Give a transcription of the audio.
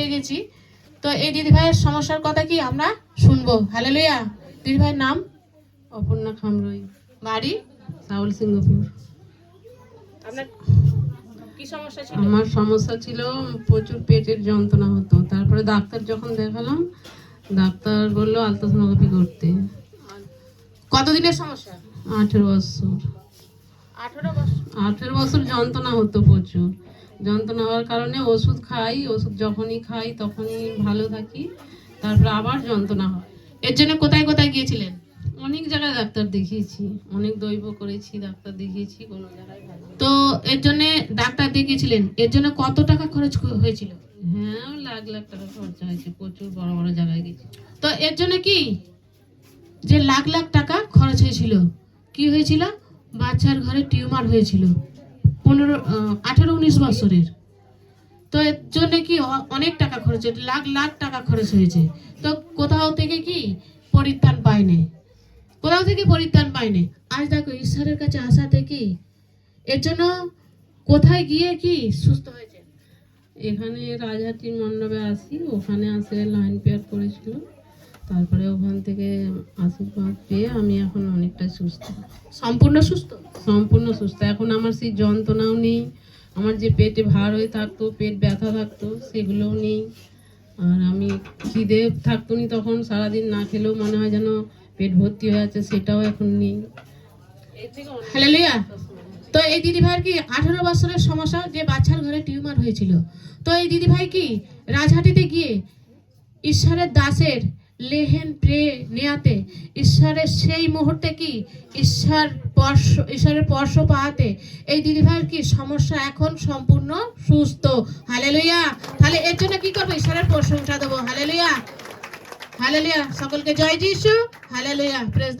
পেয়ে গেছি। তো এই দিদি ভাইয়ের সমস্যার কথা কি আমরা শুনব? হ্যালো লইয়া দিদি ভাইয়ের নাম? অপর্ণা খামরই। বাড়ি? সাউল সিংহপুর। কি সমস্যা ছিল? আমার সমস্যা ছিল প্রচুর পেটের যন্ত্রণা হতো। তারপরে ডাক্তার যখন দেখালাম ডাক্তার বলল আলট্রাসোনোগ্রাফি করতে। কতদিনের সমস্যা? আঠেরো বছর। আঠারো বছর। আঠেরো বছর যন্ত্রণা হতো প্রচুর। যন্ত্রণা হওয়ার কারণে ওষুধ খাই ওষুধ যখনই খাই তখনই ভালো থাকি তারপর আবার যন্ত্রণা হয়। এর জন্য কোথায় কোথায় গিয়েছিলেন? অনেক জায়গায় ডাক্তার দেখিয়েছি অনেক দৈব করেছি ডাক্তার দেখিয়েছি কোনো জায়গায় তো এর জন্য ডাক্তার দেখিয়েছিলেন এর জন্য কত টাকা খরচ হয়েছিল? হ্যাঁ লাখ লাখ টাকা খরচা হয়েছে প্রচুর বড় বড় জায়গায় গেছি। তো এর জন্য কি? যে লাখ লাখ টাকা খরচ হয়েছিল কি হয়েছিল? বাচ্চার ঘরে টিউমার হয়েছিল। পনেরো আঠেরো উনিশ বছরের। তো এর জন্য কি অনেক টাকা খরচ হয়েছে লাখ লাখ টাকা খরচ হয়েছে। তো কোথাও থেকে কি পরিত্রাণ পায়নি? কোথাও থেকে পরিত্রাণ পায়নি? আজ দেখো ঈশ্বরের কাছে আসাতে কি এর জন্য কোথায় গিয়ে কি সুস্থ হয়েছে? এখানে রাজহাটির মণ্ডপে আসি ওখানে আসে লাইন পেয়ার করেছিল। তারপরে ওখান থেকে আশীর্বাদ পেয়ে আমি এখন অনেকটা সুস্থ। সম্পূর্ণ সুস্থ? সম্পূর্ণ সুস্থ। এখন আমার সেই যন্ত্রণাও নেই। আমার যে পেটে ভার হয়ে থাকতো, পেট ব্যথা থাকতো, সেগুলোও নেই। আর আমি খিদে থাকতো নি তখন, সারাদিন না খেলেও মনে হয় যেন পেট ভর্তি হয়ে আছে, সেটাও এখন নেই। হ্যালেলুয়া তো এই দিদি ভাইয়ের কি আঠারো বছরের সমস্যা, যে বাচ্চার ঘরে টিউমার হয়েছিল? তো এই দিদি ভাই কি রাজহাটিতে গিয়ে ঈশ্বরের দাসের লেহেন প্রে নেয়াতে, ঈশ্বরের সেই মুহূর্তে কি ঈশ্বর পর্শ ঈশ্বরের পর্শ পাহাতে এই দিদি ভাইয়ের কি সমস্যা এখন সম্পূর্ণ সুস্থ? হালে লইয়া তাহলে এর জন্য কি করব? ঈশ্বরের প্রশংসা দেবো। হালে লইয়া হালে লইয়া সকলকে জয় যিশু! হালেলুয়া! প্রেস